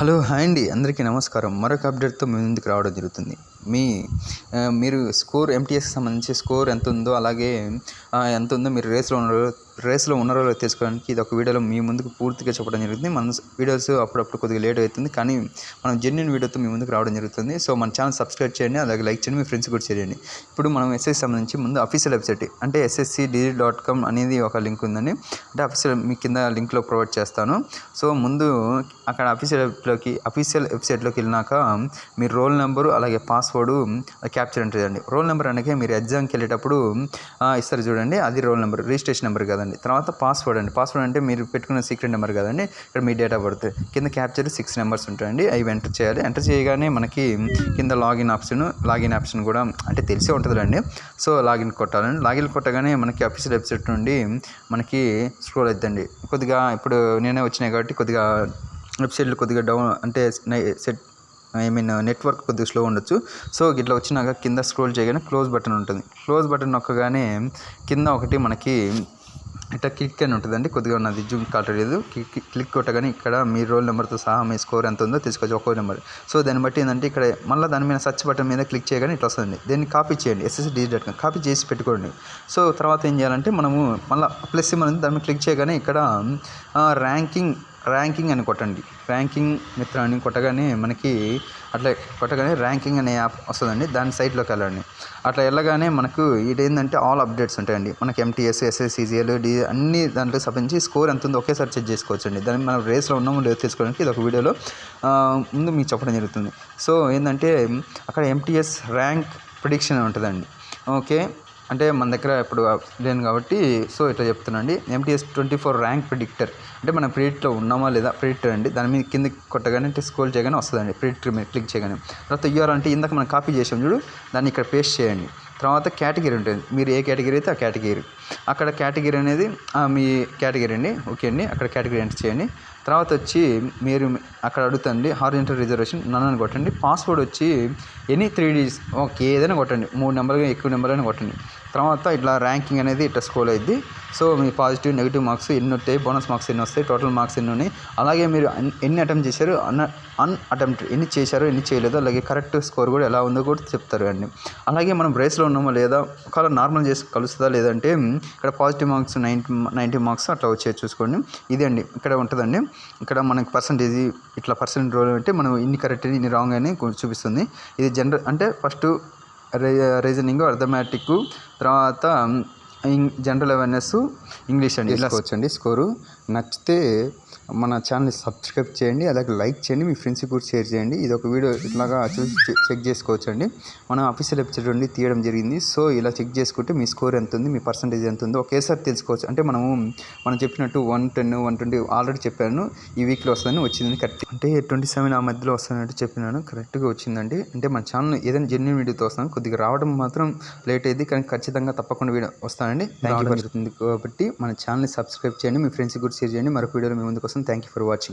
Hello hi అండి. అందరికీ నమస్కారం. మరొక అప్డేట్తో మీ ముందుకు రావడం జరుగుతుంది. మీ మీరు స్కోర్ ఎంటీఎస్కి సంబంధించి స్కోర్ ఎంత ఉందో అలాగే ఎంత ఉందో మీరు రేస్లో ఉన్నారో రేస్లో ఉన్నారో లేదో తెలుసుకోవడానికి ఇది ఒక వీడియోలో మీ ముందుకు పూర్తిగా చెప్పడం జరుగుతుంది. మన వీడియోస్ అప్పుడప్పుడు కొద్దిగా లేట్ అవుతుంది. కానీ మనం జెన్యున్ వీడియోతో మీ ముందుకు రావడం జరుగుతుంది. సో మన ఛానల్ సబ్స్క్రైబ్ చేయండి. అలాగే లైక్ చేయండి. మీ ఫ్రెండ్స్ కూడా చేయండి. ఇప్పుడు మనం ఎస్ఎస్సి సంబంధించి ముందు అఫీషియల్ వెబ్సైట్ అంటే ఎస్ఎస్సి డిజి డాట్ కామ్ అనేది ఒక లింక్ ఉందండి. అంటే అఫీషియల్ మీ కింద లింక్లో ప్రొవైడ్ చేస్తాను. సో ముందు అక్కడ అఫీషియల్ వెబ్లోకి అఫీషియల్ వెబ్సైట్లోకి వెళ్ళినాక మీ రోల్ నెంబరు అలాగే పాస్వర్డ్ క్యాప్చర్ అంటే అండి. రోల్ నెంబర్ అనగా మీరు ఎగ్జామ్కి వెళ్ళేటప్పుడు ఇస్తారు చూడండి. అది రోల్ నెంబర్ రిజిస్ట్రేషన్ నెంబర్ కదా. కదండి. తర్వాత పాస్వర్డ్ అండి. పాస్వర్డ్ అంటే మీరు పెట్టుకున్న సీక్రెట్ నెంబర్ కదండి. ఇక్కడ మీ డేట్ ఆఫ్ బర్త్ కింద క్యాప్చర్ సిక్స్ నెంబర్స్ ఉంటాయండి. అవి ఎంటర్ చేయాలి. ఎంటర్ చేయగానే మనకి కింద లాగిన్ ఆప్షన్ లాగిన్ ఆప్షన్ కూడా అంటే తెలిసే ఉంటుందండి సో లాగిన్ కొట్టాలండి. లాగిన్ కొట్టగానే మనకి అఫీషియల్ వెబ్సైట్ నుండి మనకి స్క్రోల్ అవుతుందండి కొద్దిగా ఇప్పుడు నేనే వచ్చినాయి కాబట్టి కొద్దిగా వెబ్సైట్లు కొద్దిగా డౌన్ అంటే సెట్ ఐ మీన్ నెట్వర్క్ కొద్దిగా స్లో ఉండొచ్చు. సో ఇట్లా వచ్చినాక కింద స్క్రోల్ చేయగానే క్లోజ్ బటన్ ఉంటుంది. క్లోజ్ బటన్ నొక్కగానే కింద ఒకటి మనకి ఇట్లా క్లిక్ అని ఉంటుందండి. కొద్దిగా నాది జూమ్ కాటలేదు క్లిక్ క్లిక్ కొట్టగానే ఇక్కడ మీ రోల్ నెంబర్తో సహా మీ స్కోర్ ఎంత ఉందో తీసుకోవచ్చు ఒక్కో నెంబర్ సో దాన్ని బట్టి ఏంటంటే ఇక్కడ మళ్ళీ దాని మీద సర్చ్ బటన్ మీద క్లిక్ చేయగానే ఇట్లా వస్తుంది దీన్ని కాపీ చేయండి. SSC DG dot com copy చేసి పెట్టుకోండి. సో తర్వాత ఏం చేయాలంటే మనము మళ్ళీ ప్లస్ సింబల్ దాని మీద క్లిక్ చేయగానే ఇక్కడ ర్యాంకింగ్ ర్యాంకింగ్ అని కొట్టండి. ర్యాంకింగ్ మిత్ర అని కొట్టగానే మనకి అట్లా కొట్టగానే ర్యాంకింగ్ అనే యాప్ వస్తుందండి. దాని సైట్లోకి వెళ్ళండి. అట్లా వెళ్ళగానే మనకు ఇదేంటంటే ఏంటంటే ఆల్ అప్డేట్స్ ఉంటాయండి. మనకి ఎంటీఎస్ ఎస్ఎస్సీజీఎల్ డి అన్ని దాంట్లో సంబంధించి స్కోర్ ఎంత ఉందో ఒకేసారి చెక్ చేసుకోవచ్చండి. దాన్ని మనం రేస్లో ఉన్నామో లేదో తెలుసుకోవడానికి ఇది ఒక వీడియోలో ముందు మీకు చెప్పడం జరుగుతుంది. సో ఏంటంటే అక్కడ ఎంటీఎస్ ర్యాంక్ ప్రిడిక్షన్ ఉంటుందండి. ఓకే. అంటే మన దగ్గర ఇప్పుడు లేను కాబట్టి సో ఇట్లా చెప్తున్నాండి. MTS twenty four rank predictor అంటే మనం ప్రిడిక్ట్లో ఉన్నామా లేదా ప్రిడిక్టర్ అండి. దాని మీద కింద కొట్టగానే అంటే స్క్రోల్ చేయగానే వస్తుందండి. ప్రిడిక్టర్ మీద క్లిక్ చేయగానే. తర్వాత యూఆర్ అంటే ఇందాక మనం కాపీ చేసాం చూడు దాన్ని ఇక్కడ పేస్ట్ చేయండి. తర్వాత కేటగిరీ ఉంటుంది. మీరు ఏ కేటగిరీ అయితే ఆ కేటగిరీ అక్కడ కేటగిరీ అనేది మీ కేటగిరీ అండి. ఓకే అండి. అక్కడ కేటగిరీ ఎంటర్ చేయండి. తర్వాత వచ్చి మీరు అక్కడ అడుగుతండి హారిజెంటల్ రిజర్వేషన్ నన్ను అని కొట్టండి. పాస్వర్డ్ వచ్చి ఎనీ త్రీ డీస్ ఓకే ఏదైనా కొట్టండి. మూడు నెంబర్లు ఎక్కువ నెంబర్ అయినా కొట్టండి. తర్వాత ఇట్లా ర్యాంకింగ్ అనేది ఇట్లా స్కోర్ అయింది సో మీ పాజిటివ్ నెగిటివ్ మార్క్స్ ఎన్ని వస్తాయి బోనస్ మార్క్స్ ఎన్ని వస్తాయి? టోటల్ మార్క్స్ ఎన్ని ఉన్నాయి? అలాగే మీరు ఎన్ని అటెంప్ట్ చేశారు? అన్ అన్ అటెంప్ట్ ఎన్ని చేశారో ఎన్ని చేయలేదో అలాగే కరెక్ట్ స్కోర్ కూడా ఎలా ఉందో కూడా చెప్తారు అండి. అలాగే మనం రేస్లో ఉన్నామో లేదా? ఒకవేళ నార్మల్ చేసి కలుస్తుందా లేదంటే ఇక్కడ positive marks ninety ninety marks అట్లా వచ్చేది చూసుకోండి. ఇదే అండి ఇక్కడ ఉంటుందండి. ఇక్కడ మనకి పర్సంటేజ్ ఇట్లా పర్సెంట్ రోల్ అంటే మనం ఇన్ని కరెక్ట్ ఇన్ని రాంగ్ అని చూపిస్తుంది. ఇది జనరల్ అంటే ఫస్ట్ రే రీజనింగ్ అర్థమెటిక్ తర్వాత జనరల్ అవేర్నెస్ ఇంగ్లీష్ అండి. ఇలా వచ్చండి స్కోరు. నచ్చితే మన ఛానల్ని సబ్స్క్రైబ్ చేయండి అలాగే లైక్ చేయండి మీ ఫ్రెండ్స్కి కూడా షేర్ చేయండి. ఇది ఒక వీడియో ఇట్లాగా చూసి చెక్ చేసుకోవచ్చు అండి మనం అఫీషియల్ వెబ్సైట్ నుండి తీయడం జరిగింది. సో ఇలా చెక్ చేసుకుంటే మీ స్కోర్ ఎంత ఉంది మీ పర్సంటేజ్ ఎంత ఉందో ఒకేసారి తెలుసుకోవచ్చు. అంటే మనము మనం చెప్పినట్టు one ten one twenty already చెప్పాను. ఈ వీక్లో వస్తుందని వచ్చిందని కరెక్ట్. అంటే ట్వంటీ సెవెన్ ఆ మధ్యలో వస్తున్నట్టు చెప్పినాను. కరెక్ట్గా వచ్చిందండి. అంటే మన ఛానల్ ఏదైనా జెన్యున్ వీడియోతో వస్తాను. కొద్దిగా రావడం మాత్రం లేట్ అయింది కానీ ఖచ్చితంగా తప్పకుండా వీడియో వస్తానండి థ్యాంక్ యూ కాబట్టి మన ఛానల్ని సబ్స్క్రైబ్ చేయండి మీ ఫ్రెండ్స్కి కూడా షేర్ చేయండి. మరొక వీడియోలో మీ ముందుకు వస్తాను థ్యాంక్ యూ ఫర్ వాచింగ్